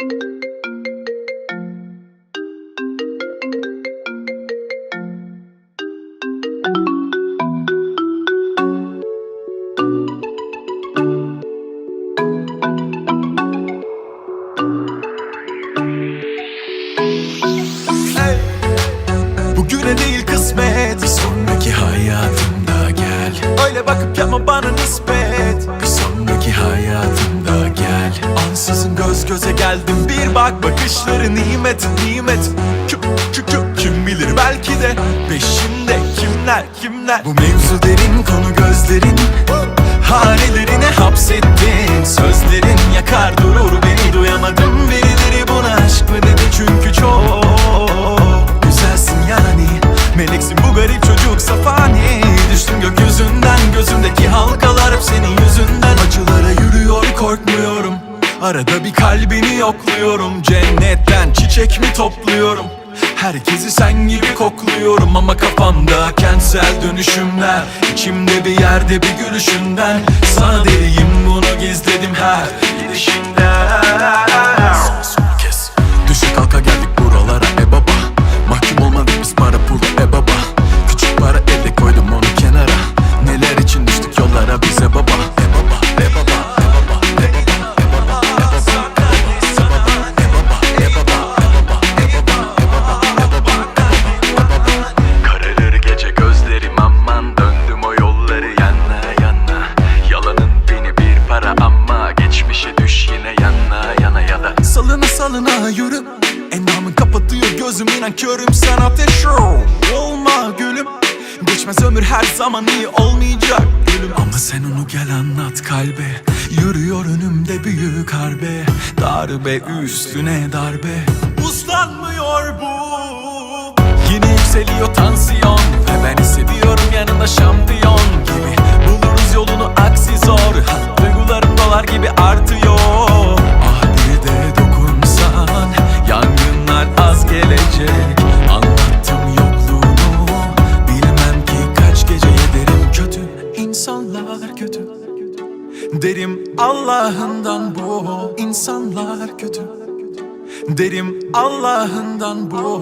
Bugüne değil kısmet. Bir sonraki hayatımda gel. Öyle bakıp yapma bana nispet bak Bakışları nimet nimet. Kim, kim, kim, kim bilir belki de Peşimde kimler kimler. Bu mevzu derin konu gözlerin Hanelerine hapsettin. Sözlerin yakar durur beni. Duyamadım birileri buna aşk mı dedi? Çünkü çok güzelsin yani. Meleksin bu garip çocuksa fani Düştüm gökyüzünden gözümdeki halkalar hep senin yüzünden. Acılara yürüyor korkmuyorum Arada bir kalbini yokluyorum. Cennetten çiçek mi topluyorum? Herkesi sen gibi kokluyorum ama kafamda kentsel dönüşümler. İçimde bir yerde bir gülüşünden Sana deliyim bunu gizledim her gidişinden da Salına yürü Endamın kapatıyor gözüm inan körüm Sen ateş Olma gülüm. Geçmez ömür her zaman iyi olmayacak gülüm. Ama sen onu gel anlat kalbe. Yürüyor önümde büyük harbe. Darbe üstüne darbe. Uslanmıyor bu. Yine yükseliyor tansiyon. Ve ben hissediyorum yanında şampiyon gibi. Buluruz yolunu aksi zor. Ha, Duygularım dolar gibi artıyor Derim Allah'ından bu insanlar kötü. Derim Allah'ından bu